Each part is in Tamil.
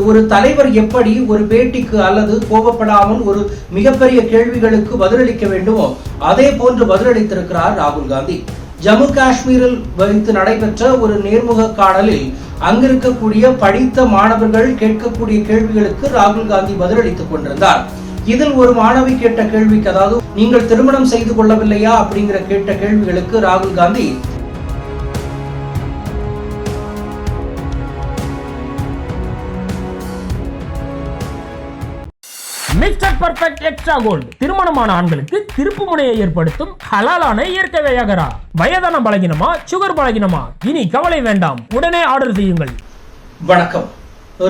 ஒரு தலைவர் எப்படி ஒரு பேட்டிக்கு அல்லது கோபப்படாமல் ஒரு மிகப்பெரிய கேள்விகளுக்கு பதிலளிக்க வேண்டுமோ அதே போன்று பதிலளித்திருக்கிறார் ராகுல் காந்தி. ஜம்மு காஷ்மீரில் வைத்து நடைபெற்ற ஒரு நேர்முக காணலில் அங்கிருக்கக்கூடிய படித்த மாணவர்கள் கேட்கக்கூடிய கேள்விகளுக்கு ராகுல் காந்தி பதிலளித்துக் கொண்டிருந்தார். இதில் ஒரு மாணவி கேட்ட கேள்விக்கு அதாவது நீங்கள் திருமணம் செய்து கொள்ளவில்லையா? அப்படிங்கிற கேட்ட கேள்விகளுக்கு ராகுல் Gandhi mister perfect extra gold திருமணமான ஆண்களுக்கு திருப்பு முனையை ஏற்படுத்தும் ஹலாலான இயற்கை வியாகரா. வயதான பலகினமா சுகர் பலகினமா? இனி கவலை வேண்டாம். உடனே ஆர்டர் செய்யுங்கள். வணக்கம்.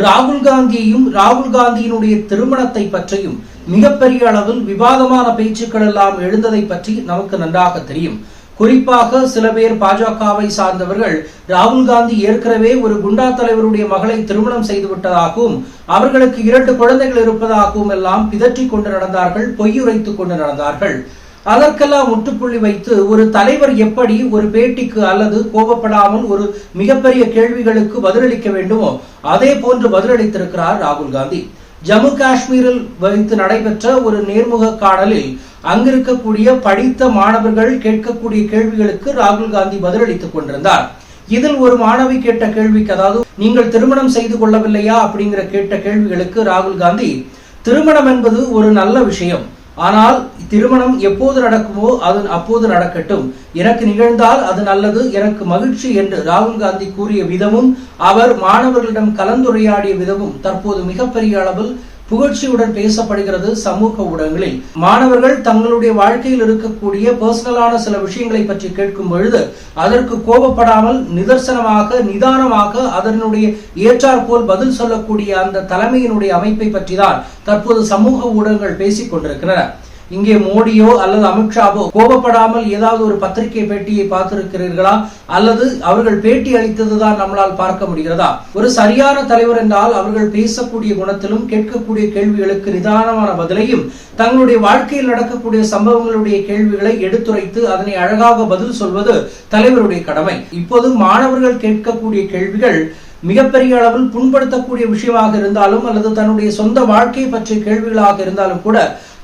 ராகுல் காந்தியையும் ராகுல் காந்தியினுடைய திருமணத்தை பற்றியும் மிகப்பெரிய அளவில் விவாதமான பேச்சுக்கள் எல்லாம் எழுந்ததை பற்றி நமக்கு நன்றாக தெரியும். குறிப்பாக சில பேர் பாஜகவை சார்ந்தவர்கள் ராகுல் காந்தி ஏற்கனவே ஒரு குண்டா தலைவருடைய மகளை திருமணம் செய்து விட்டதாகவும் அவர்களுக்கு இரண்டு குழந்தைகள் இருப்பதாகவும் எல்லாம் பிதற்றிக் கொண்டு நடந்தார்கள் பொய்யுரைத்துக் கொண்டு நடந்தார்கள். அதற்கெல்லாம் முற்றுப்புள்ளி வைத்து ஒரு தலைவர் எப்படி ஒரு பேட்டிக்கு அல்லது கோபப்படாமல் ஒரு மிகப்பெரிய கேள்விகளுக்கு பதிலளிக்க வேண்டுமோ அதே போன்று பதிலளித்திருக்கிறார் ராகுல் காந்தி. ஜம்மு காஷ்மீரில் வைத்து நடைபெற்ற ஒரு நேர்முக காணலில் அங்கிருக்கக்கூடிய படித்த மாணவர்கள் கேட்கக்கூடிய கேள்விகளுக்கு ராகுல் காந்தி பதிலளித்துக் கொண்டிருந்தார். இதில் ஒரு மாணவி கேட்ட கேள்விக்கு அதாவது நீங்கள் திருமணம் செய்து கொள்ளவில்லையா? அப்படிங்கிற கேட்ட கேள்விகளுக்கு ராகுல் காந்தி திருமணம் என்பது ஒரு நல்ல விஷயம். ஆனால் திருமணம் எப்போது நடக்குமோ அது அப்போது நடக்கட்டும். எனக்கு நிகழ்ந்தால் அது நல்லது எனக்கு மகிழ்ச்சி என்று ராகுல் காந்தி கூறிய விதமும் அவர் மாணவர்களிடம் கலந்துரையாடிய விதமும் தற்போது மிகப்பெரிய அளவில் புகழ்ச்சியுடன் பேசப்படுகிறது சமூக ஊடகங்களில். மாணவர்கள் தங்களுடைய வாழ்க்கையில் இருக்கக்கூடிய பர்சனலான சில விஷயங்களை பற்றி கேட்கும் பொழுது அதற்கு கோபப்படாமல் நிதர்சனமாக நிதானமாக அதனுடைய ஏற்றார் போல் பதில் சொல்லக்கூடிய அந்த தலைமையினுடைய அமைப்பை பற்றி தான் தற்போது சமூக ஊடகங்கள் பேசிக் கொண்டிருக்கின்றன இங்கே மோடியோ அல்லது அமித்ஷாவோ கோபப்படாமல் ஏதாவது ஒரு பத்திரிகை பேட்டியை பார்த்திருக்கிறீர்களா? அல்லது அவர்கள் பேட்டி அளித்ததுதான் நம்மளால் பார்க்க முடிகிறதா? ஒரு சரியான தலைவர் என்றால் அவர்கள் பேசக்கூடிய குணத்திலும் கேட்கக்கூடிய கேள்விகளுக்கு நிதானமான பதிலையும் தங்களுடைய வாழ்க்கையில் நடக்கக்கூடிய சம்பவங்களுடைய கேள்விகளை எடுத்துரைத்து அதனை அழகாக பதில் சொல்வது தலைவருடைய கடமை. இப்போது மாணவர்கள் கேட்கக்கூடிய கேள்விகள் மிகப்பெரிய அளவில் புண்படுத்தக்கூடிய விஷயமாக இருந்தாலும் அல்லது தன்னுடைய சொந்த வாழ்க்கை பற்றிய கேள்விகளாக இருந்தாலும் கூட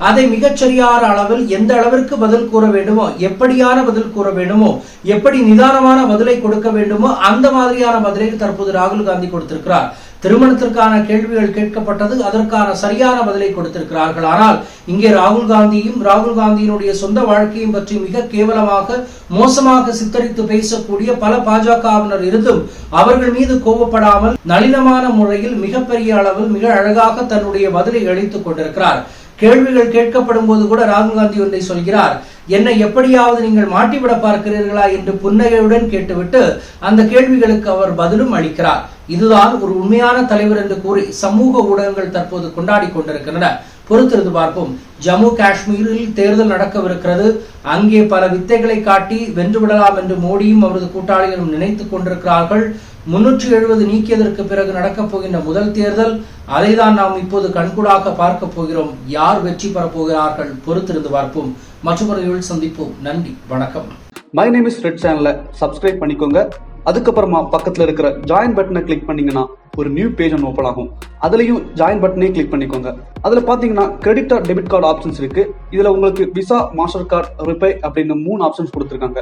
அதை மிகச்சரியான அளவில் எந்த அளவிற்கு பதில் கூற வேண்டுமோ எப்படியான பதில் கூற வேண்டுமோ எப்படி நிதானமான பதிலை கொடுக்க வேண்டுமோ அந்த மாதிரியான பதிலை தற்போது ராகுல் காந்தி கொடுத்திருக்கிறார். திருமணத்திற்கான கேள்விகள் கேட்கப்பட்டது அதற்கான சரியான பதிலை கொடுத்திருக்கிறார்கள். ஆனால் இங்கே ராகுல் காந்தியும் ராகுல் காந்தியினுடைய சொந்த வாழ்க்கையும் பற்றி மிக கேவலமாக மோசமாக சித்தரித்து பேசக்கூடிய பல பாஜகவினர் இருந்தும் அவர்கள் மீது கோபப்படாமல் நளினமான முறையில் மிகப்பெரிய அளவில் மிக அழகாக தன்னுடைய பதிலை அளித்துக் கொண்டிருக்கிறார். கேள்விகள் கேட்கப்படும் போது கூட ராகுல் காந்தி ஒன்றை சொல்கிறார். என்னை எப்படியாவது நீங்கள் மாட்டிவிட பார்க்கிறீர்களா? என்று புன்னகையுடன் கேட்டுவிட்டு அந்த கேள்விகளுக்கு அவர் பதிலும் அளிக்கிறார். இதுதான் ஒரு உண்மையான தலைவர் என்று கூறி சமூக ஊடகங்கள் தற்போது கொண்டாடி கொண்டிருக்கின்றன. பொறுத்திருந்து பார்ப்போம். ஜம்மு காஷ்மீரில் தேர்தல் நடக்கவிருக்கிறது. அங்கே பல வித்தைகளை காட்டி வென்றுவிடலாம் என்று மோடியும் அவரது கூட்டாளிகளும் நினைத்துக் கொண்டிருக்கிறார்கள். முன்னூற்றி எழுபது நீக்கியதற்கு பிறகு நடக்கப் போகின்ற முதல் தேர்தல் அதைதான் நாம் இப்போது கண்கூடாக பார்க்க போகிறோம். யார் வெற்றி பெறப் போகிறார்கள்? பொறுத்திருந்து பார்ப்போம். மற்றொரு சந்திப்போம். நன்றி. வணக்கம். மை நேம் இஸ் ரெட் சேனலை சப்ஸ்கிரைப் பண்ணிக்கோங்க. அதுக்கப்புறமா பக்கத்தில் இருக்கிற ஜாயின் பட்டனை கிளிக் பண்ணீங்கன்னா ஒரு நியூ பேஜ் ஒன்று ஓப்பன் ஆகும். அதுலேயும் ஜாயின் பட்டனே கிளிக் பண்ணிக்கோங்க. அதில் பார்த்தீங்கன்னா credit or debit card options இருக்கு. இதில் உங்களுக்கு விசா மாஸ்டர் கார்டு ரிப்பே அப்படின்னு மூணு ஆப்ஷன்ஸ் கொடுத்துருக்காங்க.